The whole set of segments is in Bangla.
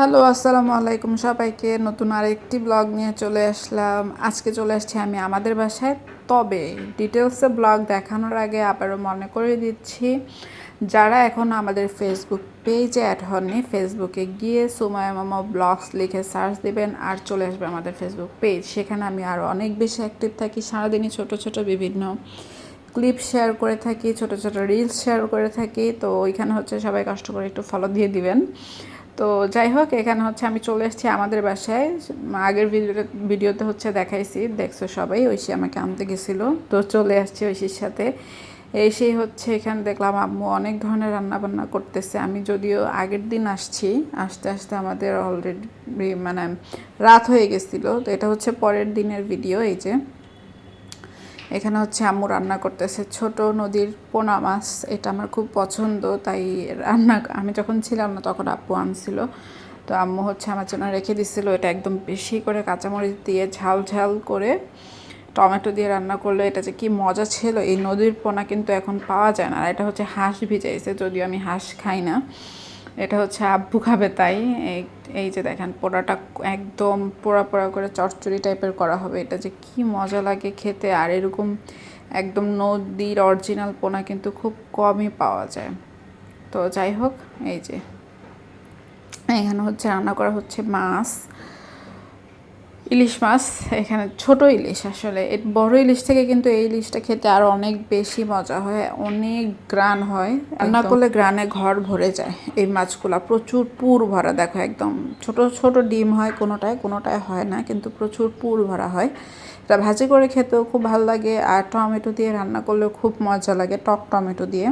হ্যালো, আসসালামু আলাইকুম সবাইকে। নতুন আরেকটি ব্লগ নিয়ে চলে আসলাম। আজকে চলে আসছি আমি আমাদের বাসায়। তবে ডিটেলসে ব্লগ দেখানোর আগে আবারও মনে করে দিচ্ছি, যারা এখন আমাদের ফেসবুক পেজে অ্যাড হননি ফেসবুকে গিয়ে সুমায়া মামা ব্লগস লিখে সার্চ দিবেন আর চলে আসবে আমাদের ফেসবুক পেজ সেখানে আমি আরও অনেক বেশি অ্যাক্টিভ থাকি, সারাদিনই ছোট ছোট বিভিন্ন ক্লিপ শেয়ার করে থাকি, ছোট ছোট রিলস শেয়ার করে থাকি। তো ওইখানে হচ্ছে সবাই কষ্ট করে একটু ফলো দিয়ে দিবেন। তো যাই হোক, এখানে হচ্ছে আমি চলে এসেছি আমাদের বাসায়। আগের ভিডিওতে ভিডিওতে হচ্ছে দেখাইছি, দেখছ সবাই, ঐশী আমাকে আনতে গেছিল। তো চলে আসছি ঐশীর সাথে। এসেই হচ্ছে এখানে দেখলাম আম্মু অনেক ধরনের রান্না বান্না করতেছে। আমি যদিও আগের দিন আসছি, আসতে আসতে আমাদের অলরেডি মানে রাত হয়ে গেছিল। তো এটা হচ্ছে পরের দিনের ভিডিও এই যে। এখানে হচ্ছে আম্মু রান্না করতেছে। ছোট নদীর পোনা মাছ, এটা আমার খুব পছন্দ, তাই রান্না আমি যখন ছিলাম না তখন আব্বু আনছিল। তো আম্মু হচ্ছে আমার জন্য রেখে দিছিল, এটা একদম বেশি করে কাঁচামরিচ দিয়ে ঝাল ঝাল করে টমেটো দিয়ে রান্না করলে এটা যে কি মজা ছিল। এই নদীর পোনা কিন্তু এখন পাওয়া যায় না, আর এটা হচ্ছে হাঁস ভিজাইছে, যদিও আমি হাঁস খাই না। এটা হচ্ছে আব্বু খাবে তাই। এই যে দেখেন, পোড়াটা একদম পোড়া পোড়া করে চটচড়ি টাইপের করা হবে। এটা যে কি মজা লাগে খেতে। আর এরকম একদম নদীর অরিজিনাল পোনা কিন্তু খুব কমই পাওয়া যায়। তো যাই হোক, এই যে। এখানে হচ্ছে রান্না করা হচ্ছে মাছ। ইলিশ মাছ এখানে ছোট ইলিশ আসলে। এই বড় ইলিশ থেকে কিন্তু এই ইলিশটা খেতে আরও অনেক বেশি মজা হয় অনেক গ্রান হয়। রান্না করলে গ্রানে ঘর ভরে যায় এই মাছগুলো। প্রচুর পুর ভরা দেখো একদম ছোট ছোট ডিম হয় কোনোটায় কোনোটায় হয় না কিন্তু প্রচুর পুর ভরা হয়। এটা ভাজি করে খেতেও খুব ভালো লাগে আর টমেটো দিয়ে রান্না করলেও খুব মজা লাগে টক টমেটো দিয়ে।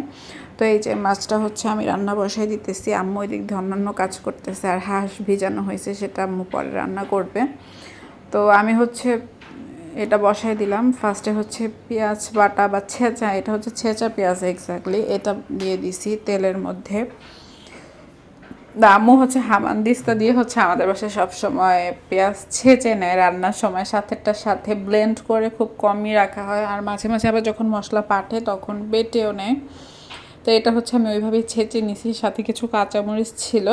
তো এই যে মাছটা হচ্ছে আমি রান্না বসাই দিতেছি আম্মু ওই দিক দিয়ে অন্যান্য কাজ করতেছে আর হাঁস ভিজানো হয়েছে সেটা আম্মু পরে রান্না করবে। তো আমি হচ্ছে, এটা বসাই দিলাম। ফার্স্টে হচ্ছে পেঁয়াজ, বাটা বা ছেঁচা, এটা হচ্ছে ছেঁচা পেঁয়াজ এক্স্যাক্টলি এটা দিয়ে দিছি তেলের মধ্যে। দামও হচ্ছে হামানদিস্তা দিয়ে হচ্ছে আমাদের বাসায় সবসময় পেঁয়াজ ছেঁচে নেয়, রান্নার সময় সাথেরটার সাথে ব্লেন্ড করে খুব কমই রাখা হয়। আর মাঝে মাঝে আবার যখন মশলা পাঠে তখন বেটেও নেয়। তো এটা হচ্ছে আমি ওইভাবেই ছেঁচে নিছি, সাথে কিছু কাঁচামরিচ ছিল।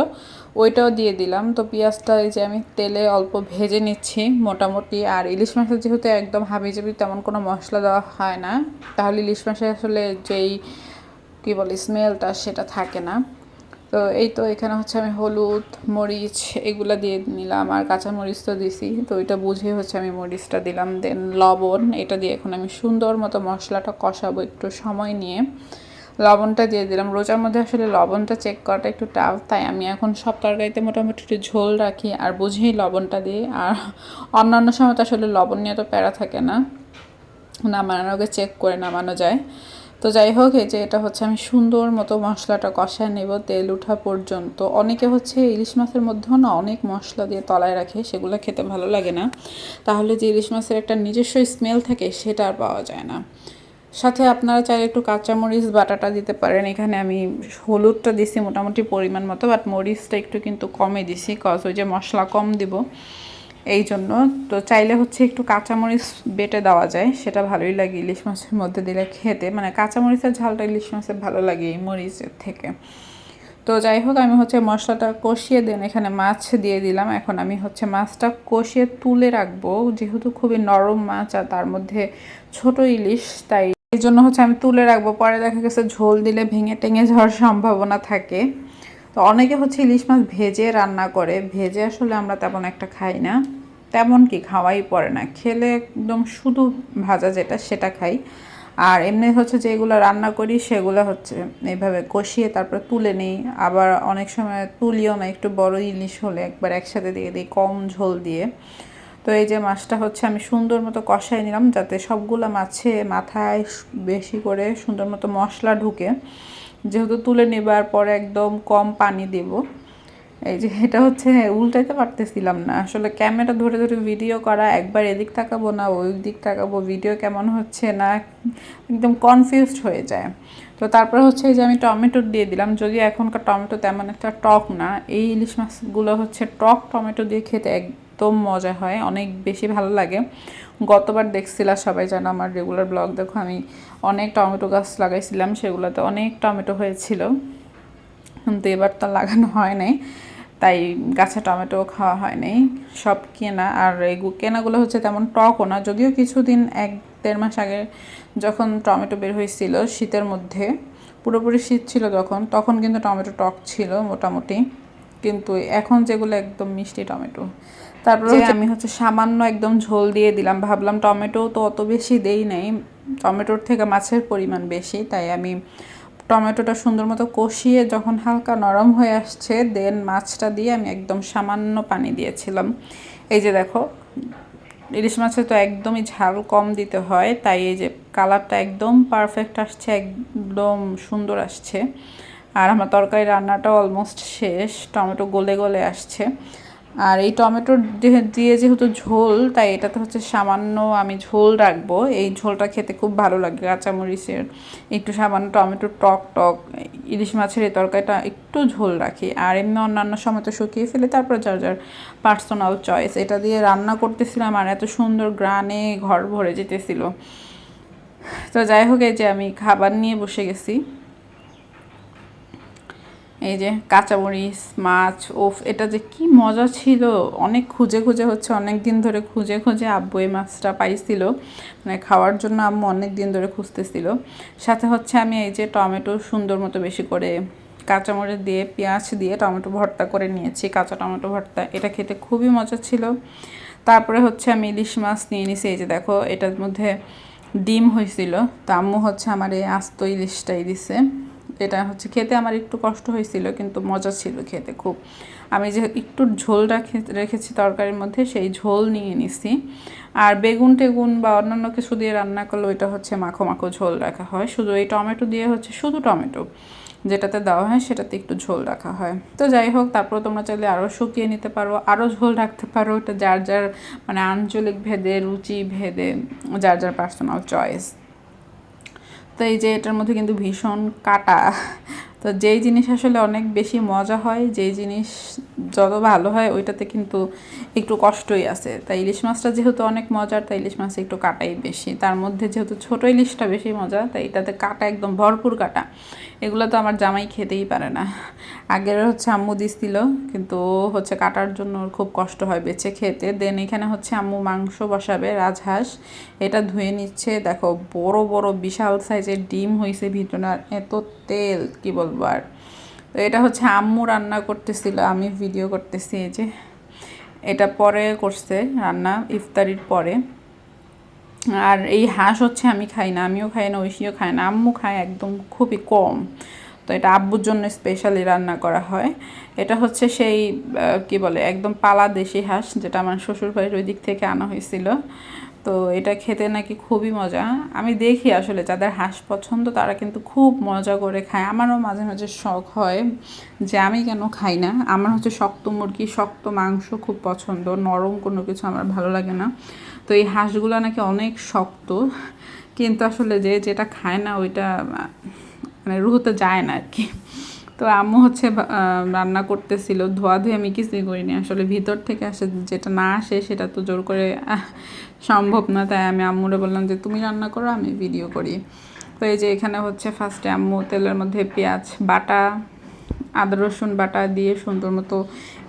ওইটাও দিয়ে দিলাম। তো পেঁয়াজটা এই যে আমি তেলে অল্প ভেজে নিচ্ছি মোটামুটি। আর ইলিশ মাছের যেহেতু একদম হাবিজাবি তেমন কোনো মশলা দেওয়া হয় না, তাহলে ইলিশ মাছের আসলে যেই, কী বলে, স্মেলটা সেটা থাকে না। তো এই তো এখানে হচ্ছে আমি হলুদ, মরিচ এগুলো দিয়ে নিলাম আর কাঁচা মরিচ তো দিছি। তো এটা বুঝে হচ্ছে আমি মরিচটা দিলাম, দেন লবণ, এটা দিয়ে এখন আমি সুন্দর মতো মশলাটা কষাবো একটু সময় নিয়ে। লবণটা দিয়ে দিলাম। রোজার মধ্যে আসলে লবণটা চেক করাটা একটু টাফ তাই আমি এখন সব তরকারিতে মোটামুটি একটু ঝোল রাখি আর বুঝেই লবণটা দিই। আর অন্যান্য সময় তো আসলে লবণ নিয়ে তো প্যারা থাকে না, নামানোর আগে চেক করে নামানো যায়। তো যাই হোক, এই যে এটা হচ্ছে আমি সুন্দর মতো মশলাটা কষায় নেব তেল ওঠা পর্যন্ত। অনেকে হচ্ছে ইলিশ মাছের মধ্যেও না অনেক মশলা দিয়ে তলায় রাখে, সেগুলো খেতে ভালো লাগে না। তাহলে যে ইলিশ মাছের একটা নিজস্ব স্মেল থাকে, সেটা আর পাওয়া যায় না। সাথে আপনারা চাইলে একটু কাঁচামরিচ, বাটাটা দিতে পারেন। এখানে আমি হলুদটা দিছি মোটামুটি পরিমাণ মতো বাট মরিচটা একটু কিন্তু কমে দিছি কজ ওই যে মশলা কম দিব এই জন্য। তো চাইলে হচ্ছে একটু কাঁচামরিচ বেটে দেওয়া যায়, সেটা ভালোই লাগে ইলিশ মাছের মধ্যে দিলে খেতে। মানে কাঁচামরিচের ঝালটা ইলিশ মাছের ভালো লাগে এই মরিচের থেকে। তো যাই হোক, আমি হচ্ছে মশলাটা কষিয়ে দেন, এখানে মাছ দিয়ে দিলাম। এখন আমি হচ্ছে মাছটা কষিয়ে তুলে রাখব। যেহেতু খুবই নরম মাছ আর তার মধ্যে ছোট ইলিশ, তাই এই জন্য হচ্ছে আমি তুলে রাখব। পরে দেখা গেছে ঝোল দিলে ভেঙে টেঙে যাওয়ার সম্ভাবনা থাকে। তো অনেকে হচ্ছে ইলিশ মাছ ভেজে রান্না করে। ভেজে আসলে আমরা তেমন একটা খাই না। তেমন কি খাওয়াই পড়ে না। খেলে একদম শুধু ভাজা যেটা, সেটা খাই। আর এমনি হচ্ছে যেগুলো রান্না করি, সেগুলো হচ্ছে এইভাবে কষিয়ে তারপর তুলে নিই। আবার অনেক সময় তুলিও না। একটু বড় ইলিশ হলে একবার একসাথে দিয়ে দিই, কম ঝোল দিয়ে। তো এই যে মাছটা হচ্ছে আমি সুন্দর মতো কষাই নিলাম যাতে সবগুলো মাছে মাথায় বেশি করে সুন্দর মতো মশলা ঢুকে। যেহেতু তুলে নেবার পরে একদম কম পানি দেব। এই যে এটা হচ্ছে, উল্টাইতে পারতেছিলাম না। আসলে ক্যামেরা ধরে ধরে ভিডিও করা, একবার এদিক তাকাবো না ওই দিক তাকাবো ভিডিও কেমন হচ্ছে না, একদম কনফিউজড হয়ে যায়। তো তারপরে হচ্ছে এই যে আমি টমেটো দিয়ে দিলাম। যদিও এখনকার টমেটো তেমন একটা টক না, এই ইলিশ মাছগুলো হচ্ছে টক টমেটো দিয়ে খেতে এক একদম মজা হয়, অনেক বেশি ভালো লাগে। গতবার দেখছিলাম সবাই জানো আমার রেগুলার ব্লগ দেখো আমি অনেক টমেটো গাছ লাগাইছিলাম, সেগুলোতে অনেক টমেটো হয়েছিল। কিন্তু এবার তো লাগানো হয় নাই, তাই গাছে টমেটো খাওয়া হয়নি সব কেনা। আর এই কেনাগুলো হচ্ছে তেমন টকও না, যদিও কিছুদিন এক দেড় মাস আগে যখন টমেটো বের হয়েছিল শীতের মধ্যে, পুরোপুরি শীত ছিল যখন তখন কিন্তু টমেটো টক ছিল মোটামুটি। কিন্তু এখন যেগুলো একদম মিষ্টি টমেটো তারপরে হচ্ছে আমি হচ্ছে সামান্য একদম ঝোল দিয়ে দিলাম। ভাবলাম টমেটো তো অত বেশি দেই নাই। টমেটোর থেকে মাছের পরিমাণ বেশি তাই আমি টমেটোটা সুন্দর মতো কষিয়ে যখন হালকা নরম হয়ে আসছে দেন মাছটা দিয়ে আমি একদম সামান্য পানি দিয়েছিলাম। এই যে দেখো ইলিশ মাছে তো একদমই ঝাল কম দিতে হয় তাই এই যে কালারটা একদম পারফেক্ট আসছে একদম সুন্দর আসছে। আর আমার তরকারি রান্নাটা অলমোস্ট শেষ টমেটো গলে গলে আসছে। আর এই টমেটো দিয়ে- যেহেতু ঝোল, তাই এটাতে হচ্ছে সামান্য আমি ঝোল রাখব। এই ঝোলটা খেতে খুব ভালো লাগে, কাঁচামরিচের একটু সামান্য টমেটো টক টক, ইলিশ মাছের এই তরকারিটা একটু ঝোল রাখি। আর এমনি অন্যান্য সময় তো শুকিয়ে ফেলি, তারপর যার যার পার্সোনাল চয়েস এটা দিয়ে রান্না করতেছিলাম আর এত সুন্দর গ্রানে ঘর ভরে যেতেছিল। তো যাই হোক, এই যে আমি খাবার নিয়ে বসে গেছি। এই যে কাঁচামরিচ, মাছ, ওফ, এটা যে কি মজা ছিল। অনেক খুঁজে খুঁজে হচ্ছে অনেক দিন ধরে খুঁজে খুঁজে আব্বু এই মাছটা পাইছিল। মানে খাওয়ার জন্য আম্মু অনেক দিন ধরে খুঁজতেছিল। সাথে হচ্ছে আমি এই যে টমেটো সুন্দর মতো বেশি করে কাঁচামরিচ দিয়ে, পেঁয়াজ দিয়ে টমেটো ভর্তা করে নিয়েছি, কাঁচা টমেটো ভর্তা। এটা খেতে খুবই মজা ছিল। তারপরে হচ্ছে আমি ইলিশ মাছ নিয়ে নিছি, এই যে দেখো, এটার মধ্যে ডিম হয়েছিল। তো আম্মু হচ্ছে আমার এই আস্ত ইলিশটাই দিছে। এটা হচ্ছে খেতে আমার একটু কষ্ট হয়েছিল, কিন্তু মজা ছিল খেতে খুব। আমি যে একটু ঝোল রাখে, রেখেছি তরকারির মধ্যে, সেই ঝোল নিয়ে নিছি। আর বেগুন টেগুন বা অন্যান্য কিছু দিয়ে রান্না করলে ওইটা হচ্ছে মাখো মাখো ঝোল রাখা হয়। শুধু এই টমেটো দিয়ে হচ্ছে শুধু টমেটো যেটাতে দেওয়া হয়, সেটাতে একটু ঝোল রাখা হয়। তো যাই হোক তারপর তোমরা চাইলে আরও শুকিয়ে নিতে পারো, আরও ঝোল রাখতে পারো। এটা যার যার মানে আঞ্চলিক ভেদে, রুচি ভেদে, যার যার পার্সোনাল চয়েস তো এই যে এটার মধ্যে কিন্তু ভীষণ কাটা। তো যেই জিনিস আসলে অনেক বেশি মজা হয়, যেই জিনিস যত ভালো হয় ওইটাতে কিন্তু একটু কষ্টই আছে। তাই ইলিশ মাছটা যেহেতু অনেক মজার, তাই ইলিশ মাছে একটু কাটাই বেশি। তার মধ্যে যেহেতু ছোট ইলিশটা বেশি মজা, তাই এটাতে কাটা একদম ভরপুর কাটা। এগুলো তো আমার জামাই খেতেই পারে না। আগের হচ্ছে আম্মু দিছিল, কিন্তু হচ্ছে কাটার জন্য ওর খুব কষ্ট হয় বেছে খেতে। দেন এখানে হচ্ছে আম্মু মাংস বসাবে, রাজহাঁস। এটা ধুয়ে নিচ্ছে। দেখো বড় বড়, বিশাল সাইজের ডিম হয়েছে ভিতরে। এত তেল, কি বলব? আর তো এটা হচ্ছে আম্মু রান্না করতেছিল, আমি ভিডিও করতেছি এই যে। এটা পরে করছে রান্না, ইফতারির পরে। আর এই হাঁস হচ্ছে আমি খাই না, আমিও খাই না, ঐশীও খাই না, আম্মু খায় একদম খুবই কম। তো এটা আব্বুর জন্য স্পেশালি রান্না করা হয়। এটা হচ্ছে সেই কি বলে, একদম পালা দেশি হাঁস, যেটা আমার শ্বশুর বাড়ির ওই দিক থেকে আনা হয়েছিল। তো এটা খেতে নাকি খুবই মজা। আমি দেখি আসলে, যাদের হাঁস পছন্দ তারা কিন্তু খুব মজা করে খায়। আমারও মাঝে মাঝে শখ হয় যে আমি কেন খাই না। আমার হচ্ছে শক্ত মুরগি, শক্ত মাংস খুব পছন্দ। নরম কোনো কিছু আমার ভালো লাগে না। তো এই হাঁসগুলো নাকি অনেক শক্ত। কিন্তু আসলে যে যেটা খায় না ওইটা মানে রুহতে যায় না আর কি তো আম্মু হচ্ছে রান্না করতেছিল। ধোয়া ধুয়ে আমি কিছুই করিনি। আসলে ভিতর থেকে আসে যেটা না আসে সেটা তো জোর করে সম্ভব না, তাই আমি আম্মুরে বললাম যে, তুমি রান্না করো, আমি ভিডিও করি। তো এই যে এখানে হচ্ছে ফার্স্টে আম্মু তেলের মধ্যে পেঁয়াজ বাটা, আদা রসুন বাটা দিয়ে সুন্দর মতো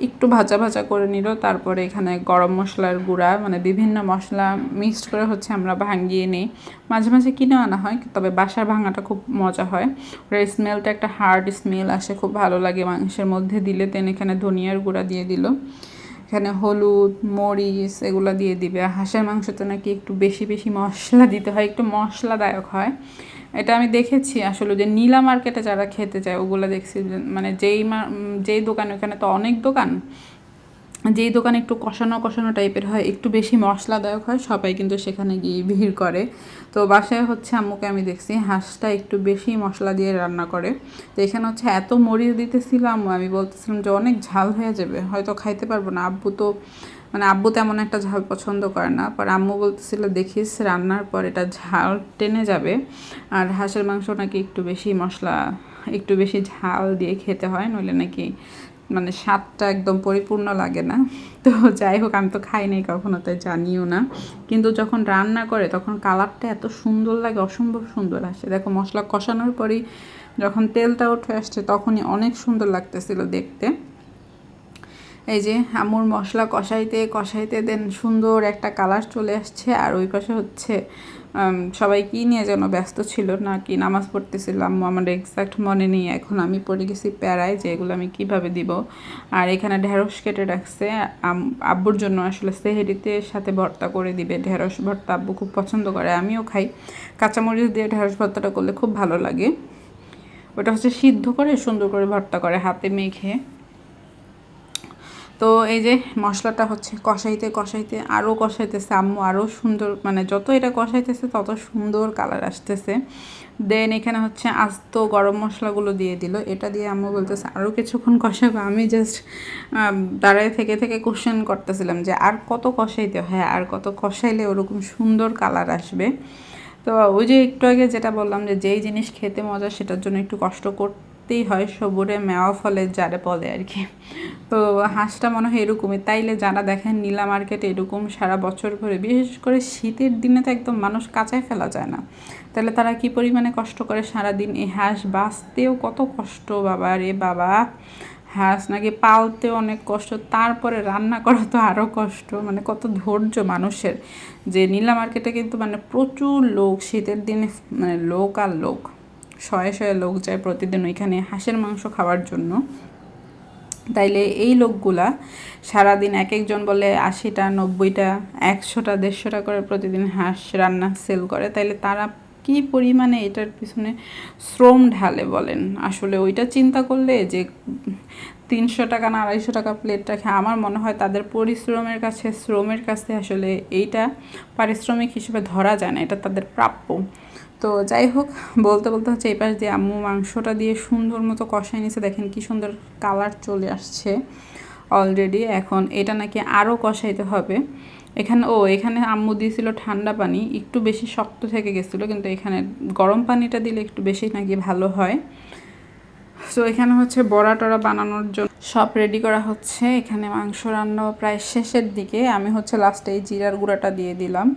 একটু ভাজা ভাজা করে নিল। তারপরে এখানে গরম মশলার গুঁড়া মানে বিভিন্ন মশলা মিক্সড করে হচ্ছে আমরা ভাঙিয়ে নিই। মাঝে মাঝে কিনে আনা হয়, তবে বাসার ভাঙাটা খুব মজা হয়। ওটার স্মেলটা একটা হার্ড স্মেল আসে, খুব ভালো লাগে মাংসের মধ্যে দিলে। দেন এখানে ধনিয়ার গুঁড়া দিয়ে দিল। এখানে হলুদ, মরিচ এগুলো দিয়ে দিবে। হাঁসের মাংসতে নাকি একটু বেশি বেশি মশলা দিতে হয়, একটু মশলাদায়ক হয়। এটা আমি দেখেছি আসলে যে নীলা মার্কেটে যারা খেতে চায়, ওগুলো দেখছি মানে যেই যেই দোকান, ওখানে তো অনেক দোকান। যেই দোকান একটু কষানো কষানো টাইপের হয়, একটু বেশি মশলাদায়ক হয়, সবাই কিন্তু সেখানে গিয়ে ভিড় করে। তো বাসায় হচ্ছে আম্মুকে আমি দেখছি, হাঁসটা একটু বেশি মশলা দিয়ে রান্না করে। তো এখানে হচ্ছে এত মরিচ দিতেছিলাম আমি বলতেছিলাম যে অনেক ঝাল হয়ে যাবে, হয়তো খাইতে পারব না। আব্বু তো মানে আব্বু তেমন একটা ঝাল পছন্দ করে না পর আম্মু বলতেছিল, দেখিস, রান্নার পর এটা ঝাল টেনে যাবে। আর হাঁসের মাংস নাকি একটু বেশি মশলা, একটু বেশি ঝাল দিয়ে খেতে হয়, নইলে নাকি মানে স্বাদটা একদম পরিপূর্ণ লাগে না। তো যাই হোক, আমি তো খাই নাই কখনো, তাই জানিও না। কিন্তু যখন রান্না করে, তখন কালারটা এত সুন্দর লাগে, অসম্ভব সুন্দর আসে। দেখো, মশলা কষানোর পরেই যখন তেলটা উঠে আসছে, তখনই অনেক সুন্দর লাগতেছিল দেখতে। এই যে আমুর মশলা কষাইতে কষাইতে দেন সুন্দর একটা কালার চলে আসছে। আর ওই পাশে হচ্ছে সবাই কি নিয়ে যেন ব্যস্ত ছিল না কি নামাজ পড়তেছিলাম, আমার এক্সাক্ট মনে নেই, এখন আমি পড়ে গেছি প্যারায়, যে এগুলো আমি কীভাবে দিব। আর এখানে ঢেঁড়স কেটে রাখছে আব্বুর জন্য আসলে সেহেরিতে সাথে ভর্তা করে দিবে, ঢেঁড়স ভর্তা আব্বু খুব পছন্দ করে, আমিও খাই। কাঁচামরিচ দিয়ে ঢেঁড়স ভর্তাটা করলে খুব ভালো লাগে। ওটা হচ্ছে সিদ্ধ করে সুন্দর করে ভর্তা করে হাতে মেখে। তো এই যে মশলাটা হচ্ছে, কষাইতে কষাইতে আরও কষাইতেছে আম্মু, আরও সুন্দর মানে যত এটা কষাইতেছে তত সুন্দর কালার আসতেছে। দেন এখানে হচ্ছে আস্ত গরম মশলাগুলো দিয়ে দিল। এটা দিয়ে আম্মু বলতেছে, আরও কিছুক্ষণ কষাবো। আমি জাস্ট দাঁড়ায় থেকে থেকে কোশ্চেন করতেছিলাম যে, আর কত কষাইতে হয়? আর কত কষাইলে ওরকম সুন্দর কালার আসবে? তো ওই যে একটু আগে যেটা বললাম যে, যেই জিনিস খেতে মজা সেটার জন্য একটু কষ্ট করতেই হয় সবুরে মেওয়া ফলে যারে বলে আর কি। তো হাঁসটা মনে হয় এরকমই। তাইলে যারা দেখেন নীলা মার্কেট এরকম সারা বছর ধরে, বিশেষ করে শীতের দিনে তো একদম মানুষ কাঁচায় ফেলা যায় না। তাহলে তারা কি পরিমাণে কষ্ট করে সারাদিন এই হাঁস বাঁচতেও কত কষ্ট, বাবা রে বাবা। হাঁস নাকি পালতে অনেক কষ্ট, তারপরে রান্না করা তো আরও কষ্ট। মানে কত ধৈর্য মানুষের। যে নীলা মার্কেটে কিন্তু মানে প্রচুর লোক, শীতের দিনে মানে লোক আর লোক। শয়ে শয়ে লোক যায় প্রতিদিন ওইখানে হাঁসের মাংস খাওয়ার জন্য। তাইলে এই লোকগুলা সারাদিন এক একজন বলে আশিটা, নব্বইটা, একশোটা, দেড়শোটা করে প্রতিদিন হাঁস রান্না সেল করে। তাইলে তারা কি পরিমাণে এটার পিছনে শ্রম ঢালে বলেন? আসলে ওইটা চিন্তা করলে যে তিনশো টাকা না আড়াইশো টাকা প্লেটটা খেয়ে আমার মনে হয় তাদের পরিশ্রমের কাছে, শ্রমের কাছে আসলে এইটা পারিশ্রমিক হিসেবে ধরা যায় না, এটা তাদের প্রাপ্য। তো যাই হোক, বলতে বলতে হচ্ছে এই পাশ দিয়ে আম্মু মাংসটা দিয়ে সুন্দর মতো কষাই নিছে দেখেন কি সুন্দর কালার চলে আসছে অলরেডি এখন এটা নাকি আরও কষাইতে হবে। এখানে, ও, এখানে আম্মু দিয়েছিল ঠান্ডা পানি, একটু বেশি শক্ত থেকে গেছিল, কিন্তু এখানে গরম পানিটা দিলে একটু বেশি নাকি ভালো হয়। সো এখানে হচ্ছে বড়া টড়া বানানোর জন্য সব রেডি করা হচ্ছে। এখানে মাংস রান্না প্রায় শেষের দিকে। আমি হচ্ছে লাস্টে এই জিরার গুঁড়াটা দিয়ে দিলাম।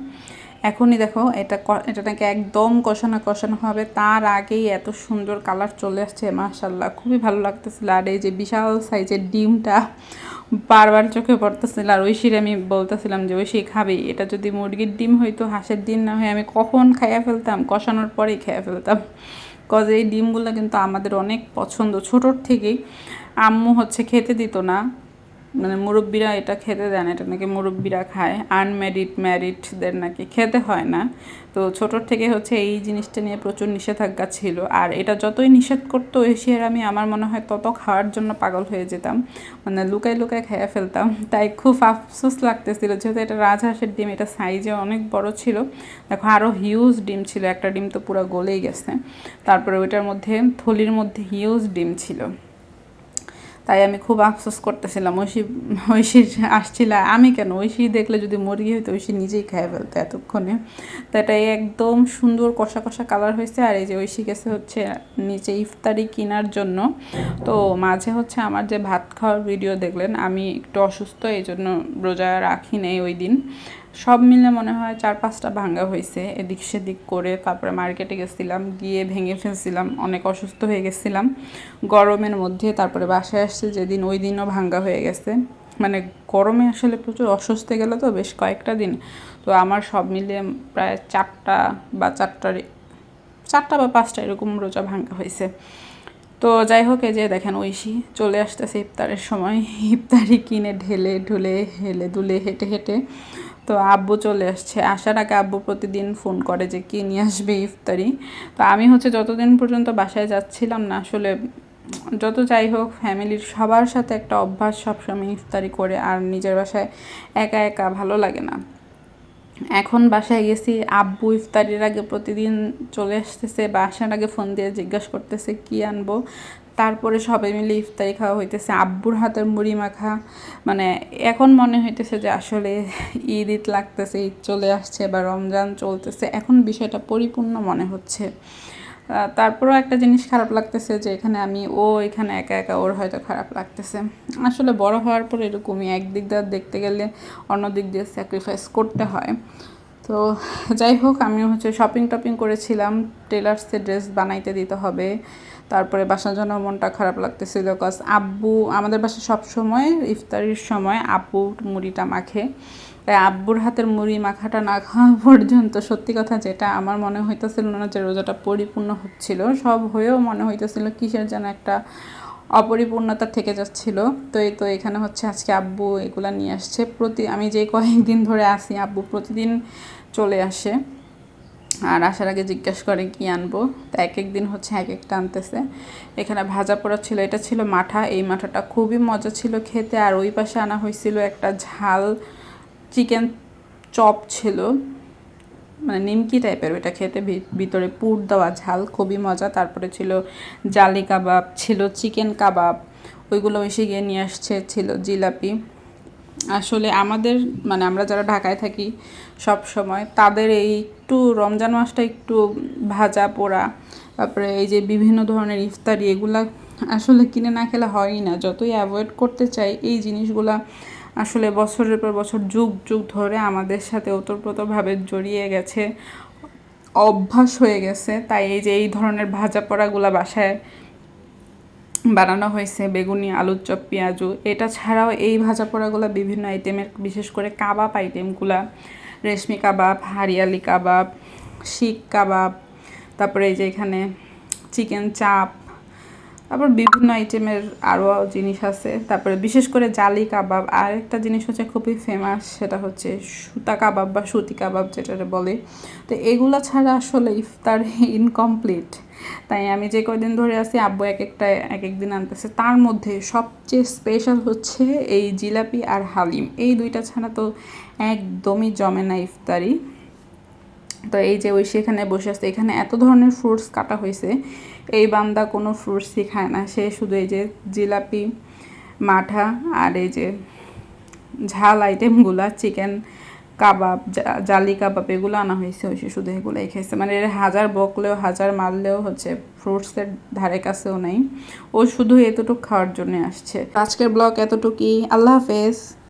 এখনই দেখো, এটা ক- এটা নাকি একদম কষানো কষানো হবে। তার আগেই এত সুন্দর কালার চলে আসছে মাশাল্লাহ খুবই ভালো লাগতেছিল। আর এই যে বিশাল সাইজের ডিমটা বারবার চোখে পড়তেছিল। আর ঐশীর আমি বলতেছিলাম যে ঐশী খাবে। এটা যদি মুরগির ডিম হইতো, হাঁসের ডিম না হয় আমি কখন খাইয়া ফেলতাম? কষানোর পরেই খাইয়া ফেলতাম। কজ এই ডিমগুলো কিন্তু আমাদের অনেক পছন্দ ছোটোর থেকেই আম্মু হচ্ছে খেতে দিত না। মানে মুরব্বীরা এটা খেতে দেন এটা নাকি মুরব্বীরা খায়। আনম্যারিড ম্যারিডদের নাকি খেতে হয় না। তো ছোটোর থেকে হচ্ছে এই জিনিসটা নিয়ে প্রচুর নিষেধাজ্ঞা ছিল। আর এটা যতই নিষেধ করতো এশিয়ার, আমি আমার মনে হয় তত খাওয়ার জন্য পাগল হয়ে যেতাম। মানে লুকাই লুকাই খেয়ে ফেলতাম। তাই খুব আফসোস লাগতেছিল। যেহেতু এটা রাজহাঁসের ডিম, এটা সাইজে অনেক বড় ছিল। দেখো আরও হিউজ ডিম ছিল। একটা ডিম তো পুরো গলেই গেছে। তারপরে ওইটার মধ্যে, থলির মধ্যে হিউজ ডিম ছিল। তাই আমি খুব আফসোস করতেছিলাম, ঐশী ঐশী আসছিল। আমি কেন? ঐশী দেখলে যদি মুরগি হইতো ঐশী নিজেই খেয়ে ফেলতো এতক্ষণে। তো এটা একদম সুন্দর কষা কষা কালার হয়েছে আর এই যে ঐশী গেছে হচ্ছে নিচে ইফতারি কেনার জন্য। তো মাঝে হচ্ছে আমার যে ভাত খাওয়ার ভিডিও দেখলেন, আমি একটু অসুস্থ এই জন্য রোজা রাখি নেই ওই দিন। সব মিলে মনে হয় চার পাঁচটা ভাঙ্গা হয়েছে, এদিক সেদিক করে। তারপরে মার্কেটে গেছিলাম, গিয়ে ভেঙে ফেলছিলাম, অনেক অসুস্থ হয়ে গেছিলাম। গরমের মধ্যে তারপরে বাসায় আসছে, যেদিন ওই দিনও ভাঙ্গা হয়ে গেছে। মানে গরমে আসলে প্রচুর অসুস্থ গেল তো বেশ কয়েকটা দিন। তো আমার সব মিলে প্রায় চারটা বা চারটার চারটা বা পাঁচটা এরকম রোজা ভাঙ্গা হয়েছে। তো যাই হোক, এই যে দেখেন ঐশী চলে আসতেছে ইফতারের সময়। ইফতারি কিনে ঢেলে ঢুলে, হেলে দুলে, হেঁটে হেঁটে। তো আব্বু চলে আসছে। আসার আগে আব্বু প্রতিদিন ফোন করে যে, কী নিয়ে আসবে ইফতারি? তো আমি হচ্ছে যতদিন পর্যন্ত বাসায় যাচ্ছিলাম না, আসলে যত যাই হোক, ফ্যামিলির সবার সাথে একটা অভ্যাস সবসময় ইফতারি করে, আর নিজের বাসায় একা একা ভালো লাগে না। এখন বাসায় গেছি, আব্বু ইফতারির আগে প্রতিদিন চলে আসতেছে, বা আসার আগে ফোন দিয়ে জিজ্ঞাসা করতেছে, কি আনব? তারপরে সবাই মিলে ইফতারি খাওয়া হইতেছে। আব্বুর হাতের মুড়ি মাখা মানে এখন মনে হইতেছে যে আসলে ঈদ ঈদ লাগতেছে, ঈদ চলে আসছে বা রমজান চলতেছে। এখন বিষয়টা পরিপূর্ণ মনে হচ্ছে। তারপরেও একটা জিনিস খারাপ লাগতেছে যে এখানে আমি ও এখানে একা একা, ওর হয়তো খারাপ লাগতেছে। আসলে বড় হওয়ার পর এরকমই একদিক দিয়ে দেখতে গেলে অন্য দিক দিয়ে স্যাক্রিফাইস করতে হয়। তো যাই হোক আমি হচ্ছে শপিং টপিং করেছিলাম। টেলার্সে ড্রেস বানাইতে দিতে হবে। তারপরে বাসার জন্য মনটা খারাপ লাগতেছিল কজ আব্বু, আমাদের বাসায় সব সময় ইফতারির সময় আব্বু মুড়িটা মাখে। তাই আব্বুর হাতের মুড়ি মাখাটা না খাওয়া পর্যন্ত সত্যি কথা যেটা আমার মনে হইতেছিল না যে রোজাটা পরিপূর্ণ হচ্ছিল, সব হয়েও মনে হইতেছিল কিসের যেন একটা অপরিপূর্ণতা থেকে যাচ্ছিল। তো এই তো এখানে হচ্ছে আজকে আব্বু এগুলা নিয়ে আসছে। প্রতি, আমি যে কয়েকদিন ধরে আসি আব্বু প্রতিদিন চলে আসে। আর আসার আগে জিজ্ঞেস করে কি আনব, তা এক এক দিন হচ্ছে এক একটা আনতেছে। এখানে ভাজা পোড়া ছিল, এটা ছিল মাঠা। এই মাঠাটা খুবই মজা ছিল খেতে। আর ওই পাশে আনা হয়েছিল একটা ঝাল চিকেন চপ ছিল। মানে নিমকি টাইপের, ওইটা খেতে ভিতরে পুর দেওয়া ঝাল, খুবই মজা। তারপরে ছিল জালি কাবাব, ছিল চিকেন কাবাব। ওইগুলো এসে গিয়ে নিয়ে আসছে, ছিল জিলাপি। আসলে আমাদের মানে আমরা যারা ঢাকায় থাকি সব সময়, তাদের এই একটু রমজান মাসটা একটু ভাজা পোড়া, তারপরে এই যে বিভিন্ন ধরনের ইফতারি, এগুলা আসলে কিনে না খেলে হয়ই না। যতই অ্যাভয়েড করতে চাই, এই জিনিসগুলা আসলে বছরের পর বছর যুগ যুগ ধরে আমাদের সাথে ওতপ্রোতভাবে জড়িয়ে গেছে, অভ্যাস হয়ে গেছে। তাই এই যে এই ধরনের ভাজা পোড়াগুলা বাসায় বানানো হয়েছে, বেগুনি, আলুর চপ, পেঁয়াজু। এটা ছাড়াও এই ভাজা পোড়াগুলো বিভিন্ন আইটেমের বিশেষ করে কাবাব আইটেমগুলা রেশমি কাবাব, হারিয়ালি কাবাব, শিখ কাবাব, তারপরে এই যে এখানে চিকেন চাপ তারপর বিভিন্ন আইটেমের আরও জিনিস আছে। তারপরে বিশেষ করে জালি কাবাব আর একটা জিনিস হচ্ছে খুবই ফেমাস সেটা হচ্ছে সুতা কাবাব বা সুতি কাবাব যেটা বলে। তো এগুলো ছাড়া আসলে ইফতার ইনকমপ্লিট তাই আমি যে কয়দিন ধরে আছি, আব্বু এক একটা, এক এক দিন আনতেছে। তার মধ্যে সবচেয়ে স্পেশাল হচ্ছে এই জিলাপি আর হালিম। এই দুইটা ছাড়া তো একদমই জমে না ইফতারি। তো এই যে ওই সেখানে বসে আছে, এখানে এত ধরনের ফ্রুটস কাটা হয়েছে। এই বান্দা কোনো ফ্রুটসই খায় না। সে শুধু এই যে জিলাপি, মাঠা আর এই যে ঝাল আইটেমগুলা চিকেন কাবাব জালি কাবাব এগুলো আনা হয়েছে। ওই শুধু এগুলোই খাইছে। মানে এর হাজার বকলেও, হাজার মারলেও হচ্ছে ফ্রুটসের ধারে কাছেও নেই। ও শুধু এতটুকু খাওয়ার জন্য আসছে। আজকের ব্লগ এতটুকুই। আল্লাহ হাফেজ।